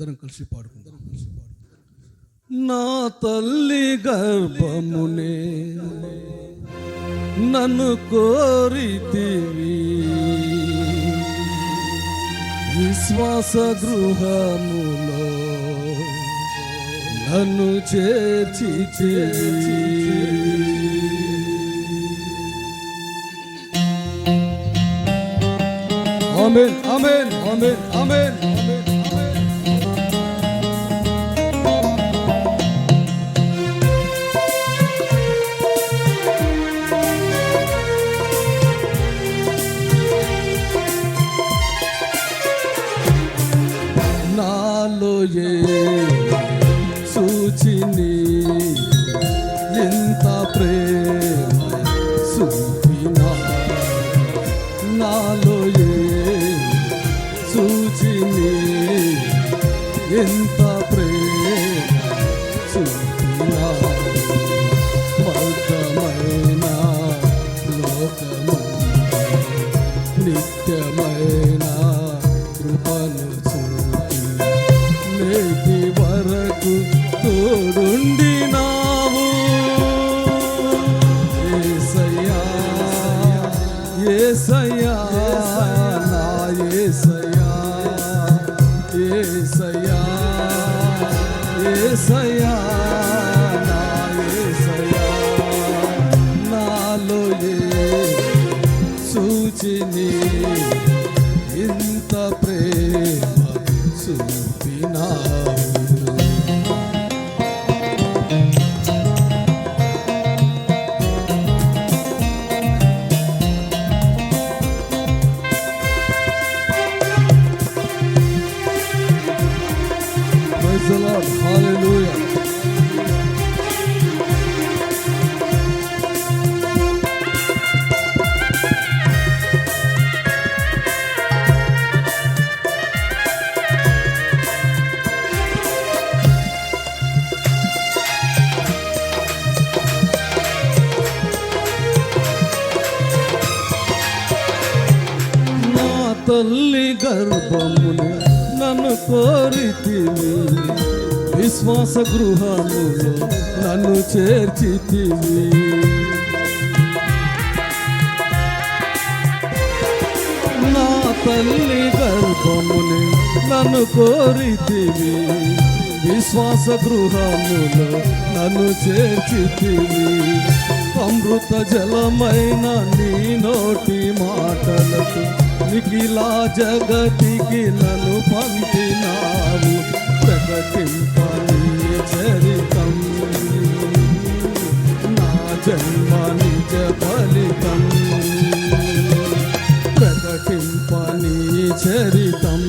అందరం కలిసి పాడుకుందాం. కలిసి పాడుకుందాం నా తల్లి గర్భమునే నన్ను కోరితివి. విశ్వాస గృహములో నన్ను చేర్చి ఆమెన్ ఆమెన్ ఆమెన్ ఆమెన్. నాలో ఏ సూచిని ఎంత ప్రేమ చూపినా? నాలో ఏ సూచిని ఎంత ప్రేమ చూపినా? మర్గమైన లోకమందు ఏసయ్యా ఏసయ్యా. గర్భమును నన్ను కోరితివి. విశ్వాస గృహములో నన్ను చేర్చితివి. నా తల్లి గర్భముని నన్ను కోరితివి. విశ్వాస గృహములో నన్ను చేర్చితివి. అమృత జలమైన నీ నోటి మాటలకు మిగిలా జగతికి నన్ను పంపినావు. జగతింపని చరితం. నా జన్మ నిజ ఫలితం. ప్రకటింపని చరితం.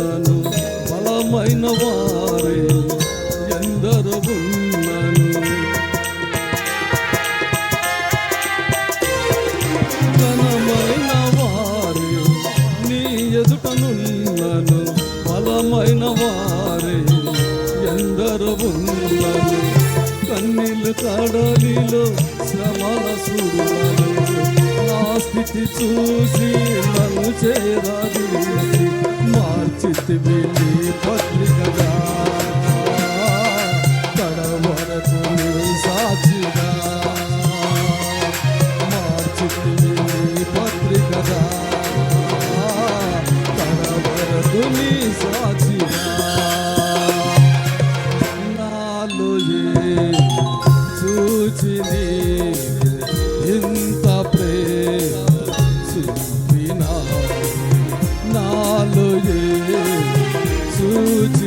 ఉన్నను బలమైన వారే ఎందరు ఉన్నను. ఘనమైన వారే నీ ఎదుటనున్నను బలమైన వారే ఎందరు ఉన్నను. కన్నీళ్ళు కడలిలో శ్రమల సుడులను స్థితి చూసి నన్ను చేరాలి మార్చితివి నీ పత్రికగా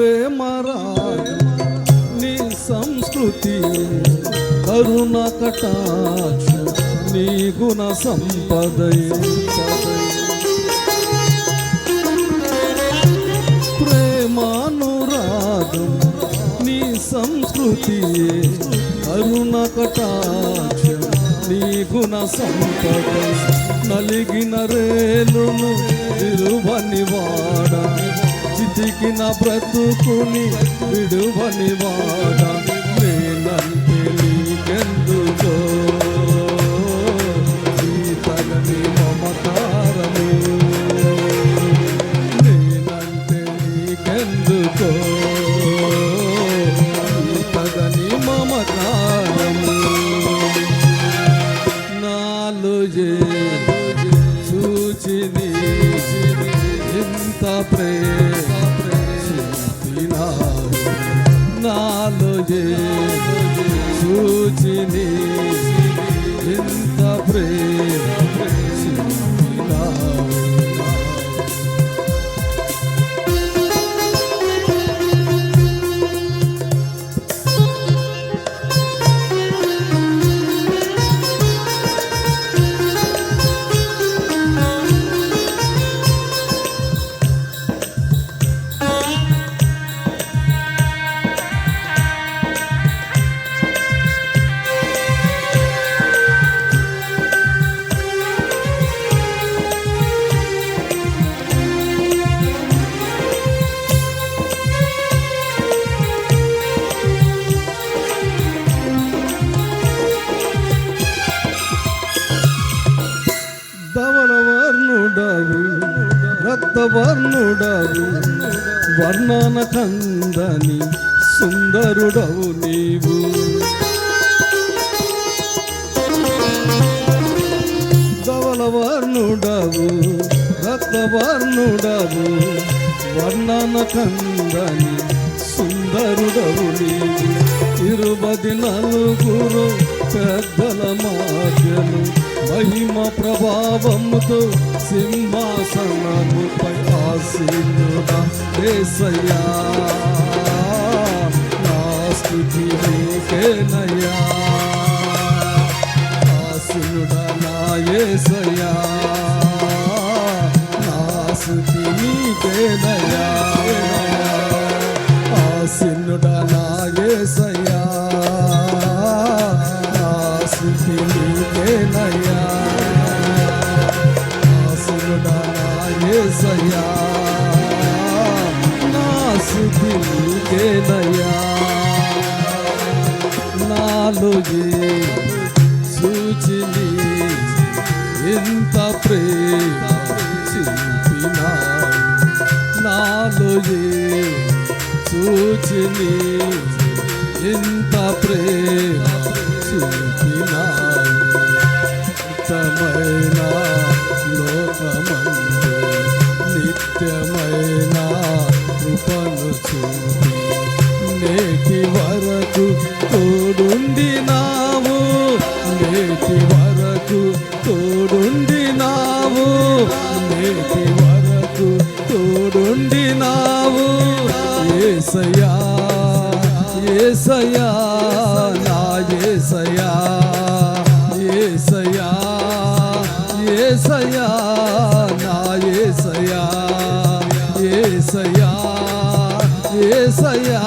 నీ ప్రేమ రాగం, నీ సంస్కృతి కరుణ కటాక్ష నీ గుణ సంపదయ. ప్రేమానురాగం నీ సంస్కృతి కరుణ కటాక్ష నీ గుణ సంపద నలిగిన రేలును విరువని వాడ చితికిన బ్రతుకుని విడువని వాడ నేనంటే నీకెందుకో? ఈ తగని did. వర్ణన సుందరుడవు నీవు. ధవలవర్ణుడవు రక్తవర్ణుడవు వర్ణన కందని సుందరుడవు నీవు. ఇరుబది నలుగురు పెద్దల మాటలు మహిమ ప్రభావముతో సింహాసనముపై ఆసీనుడా ఏసయ్యా నా స్థుతి నీకేనయ్యా. ఆసీనుడా నా ఏసయ్యా నా స్థుతి నీకేనయ్యా. ఆసీనుడా నా ఏసయ్యా స్థుతి నీకేనయ్యా. నాలో ఏ సూచిని ఇంత ప్రేమ చూపినావు నాలో ఏ సూచిని ఇంత ప్రేమ చూపినావు నిత్యమైన ఏసయ్యా ఏసయ్యా నా ఏసయ్యా ఏసయ్యా ఏసయ్యా నా ఏసయ్యా ఏసయ్యా ఏసయ్యా.